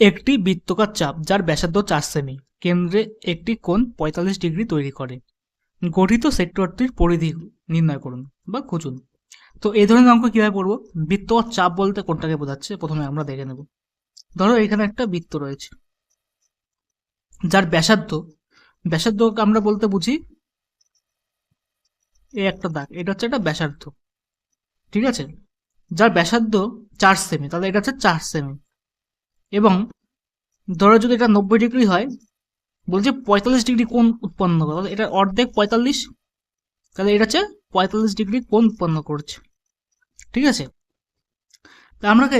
একটি বৃত্তকার চাপ যার ব্যাসার্ধ চার সেমি। কেন্দ্রে একটি কোণ পঁয়তাল্লিশ ডিগ্রি তৈরি করে। গঠিত সেক্টরটির পরিধি নির্ণয় করুন বা খুঁজুন। তো এই ধরনের অঙ্ক কীভাবে পড়ব বৃত্তকার চাপ বলতে কোনটাকে বোঝাচ্ছে? প্রথমে আমরা দেখে নেব। ধরো এখানে একটা বৃত্ত রয়েছে। যার ব্যাসার্ধ ব্যাসার্ধ আমরা বলতে বুঝি এই একটা দাগ। এটা হচ্ছে একটা ব্যাসার্ধ। ঠিক আছে? যার ব্যাসার্ধ চার সেমি, তাহলে এটা হচ্ছে চার সেমি। এবং ধরো যদি এটা নব্বই ডিগ্রি হয়, বলছে পঁয়তাল্লিশ ডিগ্রি কোণ উৎপন্ন করে। এটা অর্ধেক পঁয়তাল্লিশ, তাহলে এটা হচ্ছে পঁয়তাল্লিশ ডিগ্রি কোণ উৎপন্ন করছে। ঠিক আছে? তা আমরাকে,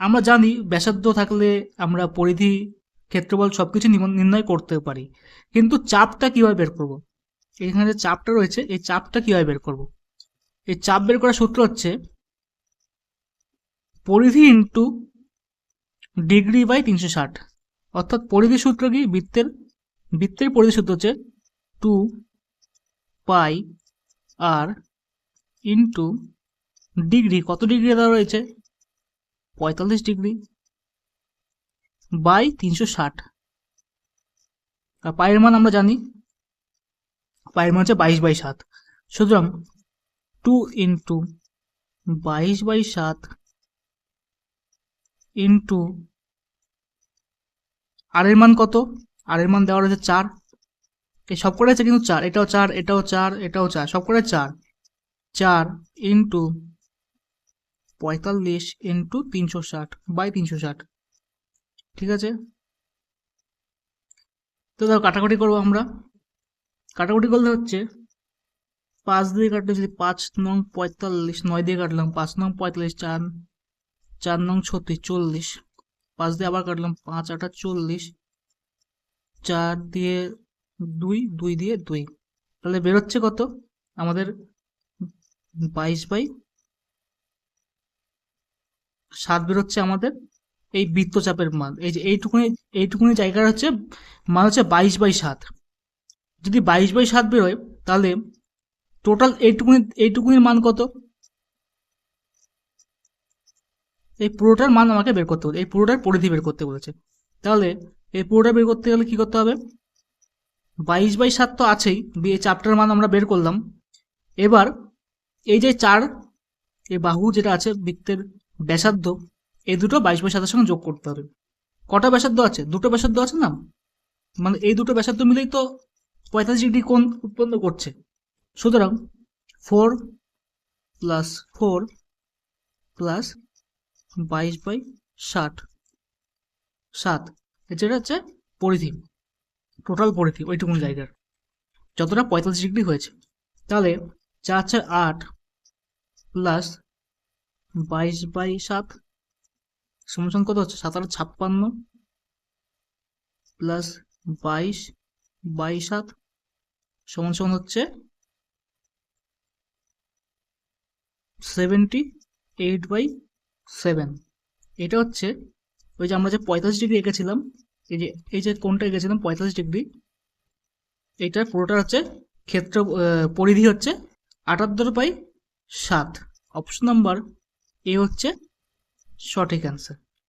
আমরা জানি ব্যাসার্ধ থাকলে আমরা পরিধি, ক্ষেত্রফল সব কিছু নির্ণয় করতে পারি। কিন্তু চাপটা কীভাবে বের করব? এখানে যে চাপটা রয়েছে, এই চাপটা কীভাবে বের করব? এই চাপ বের করার সূত্র হচ্ছে, পরিধি ইন্টু ডিগ্রি বাই তিনশো ষাট। অর্থাৎ পরিধি সূত্র কি? বৃত্তের বৃত্তের পরিধি সূত্র হচ্ছে টু পাই আর ইন্টু ডিগ্রি। কত ডিগ্রি দেওয়া রয়েছে? পঁয়তাল্লিশ ডিগ্রি বাই তিনশো ষাট। আর পায়ের মান আমরা জানি পায়ের মান হচ্ছে বাইশ বাই সাত। সুতরাং টু ইন্টু বাইশ বাই সাত ইন্টু আর এর মান কত? আর এর মান দেওয়া রয়েছে চার। এই সব করে আছে কিন্তু চার। এটাও চার এটাও চার এটাও চার। সব করে চার। চার ইন্টু পঁয়তাল্লিশ ইন্টু তিনশো ষাট বাই তিনশো ষাট। ঠিক আছে? তো ধরো কাটাকুটি করব আমরা। কাটাকুটি করলে হচ্ছে পাঁচ দিয়ে কাটলে যদি পাঁচ নং পঁয়তাল্লিশ, নয় দিয়ে কাটলাম, পাঁচ নং পঁয়তাল্লিশ, চার চার নং ছত্রিশ, চল্লিশ। পাঁচ দিয়ে আবার কাটলাম পাঁচ, আটা চল্লিশ। চার দিয়ে দুই দুই দিয়ে দুই। তাহলে বেরোচ্ছে কত? আমাদের বাইশ বাই সাত বেরোচ্ছে আমাদের এই বৃত্তচাপের মান। এই যে এইটুকুনি এইটুকুনি জায়গার হচ্ছে, মান হচ্ছে বাইশ বাই সাত। যদি বাইশ বাই সাত বেরোয়, তাহলে টোটাল এইটুকুনি, এইটুকুনির মান কত? এই পুরোটার মান আমাকে বের করতে হবে এই পুরোটার পরিধি বের করতে বলেছে। তাহলে এই পুরোটা বের করতে গেলে কি করতে হবে? বাইশ বাই সাত তো আছেই এই চাপটার মান আমরা বের করলাম। এবার এই যে চার, এই বাহু যেটা আছে, বৃত্তের ব্যাসার্ধ, এই দুটো বাইশ বাই সাতের সঙ্গে যোগ করতে হবে। কটা ব্যাসার্ধ আছে? দুটো ব্যাসার্ধ আছে না? মানে এই দুটো ব্যাসার্ধ মিলেই তো পঁয়তাল্লিশ ডিগ্রি কোণ উৎপন্ন করছে। সুতরাং ফোর প্লাস ফোর প্লাস বাইশ বাই ষাট। সাত। যেটা হচ্ছে পরিধি। টোটাল পরিধি, ওইটুকুন জায়গার। যতটা পঁয়তাল্লিশ ডিগ্রি হয়েছে। তাহলে চার চার আট প্লাস বাইশ বাই সাত সমান কত হচ্ছে? সাত আট ছাপ্পান্ন প্লাস বাইশ বাই সাত সমান হচ্ছে সেভেন্টি এইট বাই সেভেন। এটা হচ্ছে ওই যে আমরা যে পঁয়তাল্লিশ ডিগ্রি এঁকেছিলাম, এই যে এই যে কোনটা এঁকেছিলাম পঁয়তাল্লিশ ডিগ্রি এইটার পুরোটা হচ্ছে ক্ষেত্র পরিধি হচ্ছে আটাত্তর বাই সাত। অপশন নাম্বার এ হচ্ছে সঠিক অ্যান্সার